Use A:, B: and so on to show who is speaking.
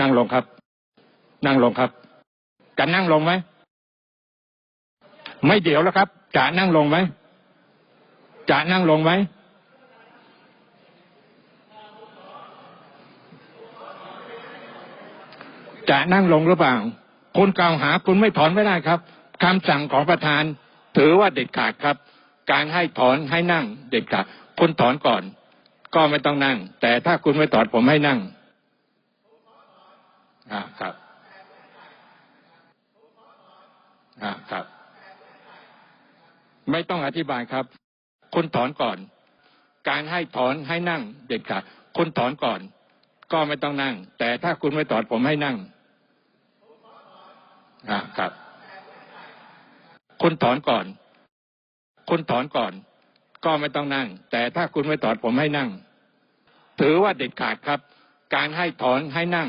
A: นั่งลงครับ นั่งลงครับ จะนั่งลงไหมไม่เดี๋ยวแล้วครับ จะนั่งลงไหมจะนั่งลงไหมจะนั่งลงหรือเปล่าคุณกล่าวหาคุณไม่ถอนไม่ได้ครับคำสั่งของประธาน ถือว่าเด็ดขาดครับ การให้ถอนให้นั่งเด็ดขาดคุณถอนก่อน ก็ไม่ต้องนั่ง แต่ถ้าคุณไม่ถอนผมให้นั่ง อ่าครับอ่าครับ ไม่ต้องอธิบายครับ คุณถอนก่อน การให้ถอนให้นั่ง เด็ดขาดคุณถอนก่อน ก็ไม่ต้องนั่ง แต่ถ้าคุณไม่ถอนผมให้นั่งอ่าครับ คุณถอนก่อน คุณถอนก่อน ก็ไม่ต้องนั่ง แต่ถ้าคุณไม่ถอนผมให้นั่ง ถือว่าเด็ดขาดครับ การให้ถอนให้นั่ง